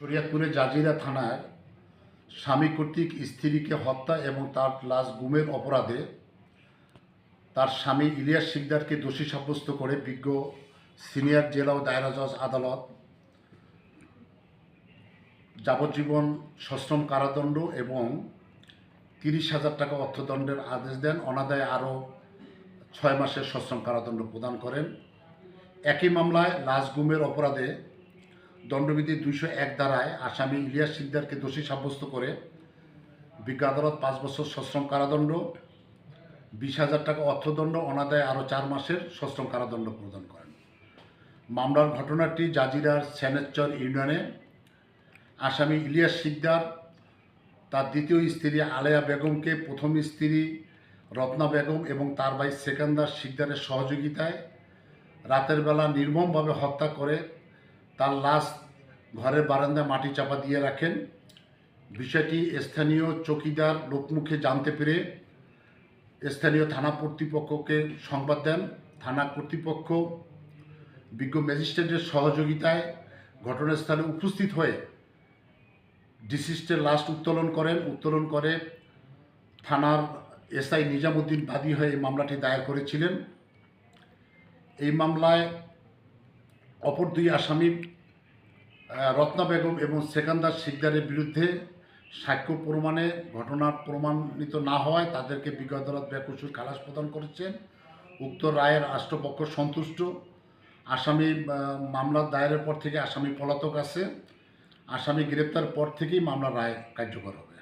শরিয়াতপুরের Jazeera থানার স্বামী কর্তৃক স্ত্রীকে হত্যা এবং তার লাশ গুমের অপরাধে তার স্বামী ইলিয়াস শিকদারকে দোষী সাব্যস্ত করে বিজ্ঞ সিনিয়র জেলা ও দায়রা জজ আদালত যাবজ্জীবন সশ্রম কারাদণ্ড এবং তিরিশ হাজার টাকা অর্থদণ্ডের আদেশ দেন। অনাদায় আরও ছয় মাসের সশ্রম কারাদণ্ড প্রদান করেন। একই মামলায় লাশ গুমের অপরাধে দণ্ডবিধি দুইশো এক দ্বারায় আসামি ইলিয়াস সিকদারকে দোষী সাব্যস্ত করে বিজ্ঞ আদালত পাঁচ বছর সশ্রম কারাদণ্ড, বিশ হাজার টাকা অর্থদণ্ড, অনাদায় আরও চার মাসের সশ্রম কারাদণ্ড প্রদান করেন। মামলার ঘটনাটি জাজিরার সেনেচর ইউনিয়নে আসামি ইলিয়াস সিকদার, তার দ্বিতীয় স্ত্রী আলেয়া বেগমকে প্রথম স্ত্রী রত্না বেগম এবং তার ভাই সেকান্দার সিকদারের সহযোগিতায় রাতের বেলা নির্মমভাবে হত্যা করে তার লাশ ঘরের বারান্দায় মাটি চাপা দিয়ে রাখেন। বিষয়টি স্থানীয় চকিদার লোকমুখে জানতে পেরে স্থানীয় থানা কর্তৃপক্ষকে সংবাদ দেন। থানা কর্তৃপক্ষ বিজ্ঞ ম্যাজিস্ট্রেটের সহযোগিতায় ঘটনাস্থলে উপস্থিত হয়ে ডিসিস্টের লাস্ট উত্তোলন করেন। উত্তোলন করে থানার এসআই নিজামুদ্দিন বাদী হয়ে এই মামলাটি দায়ের করেছিলেন। এই মামলায় অপর দুই আসামি রত্না বেগম এবং সেকান্দার শিকদারের বিরুদ্ধে সাক্ষ্য প্রমাণে ঘটনা প্রমাণিত না হওয়ায় তাদেরকে বিজ্ঞ আদালত বেকসুর খালাস প্রদান করেছেন। উক্ত রায়ের রাষ্ট্রপক্ষ সন্তুষ্ট। আসামি মামলা মামলার দায়েরের পর থেকে আসামি পলাতক আছে। আসামি গ্রেপ্তার পর থেকেই মামলা রায় কার্যকর হবে।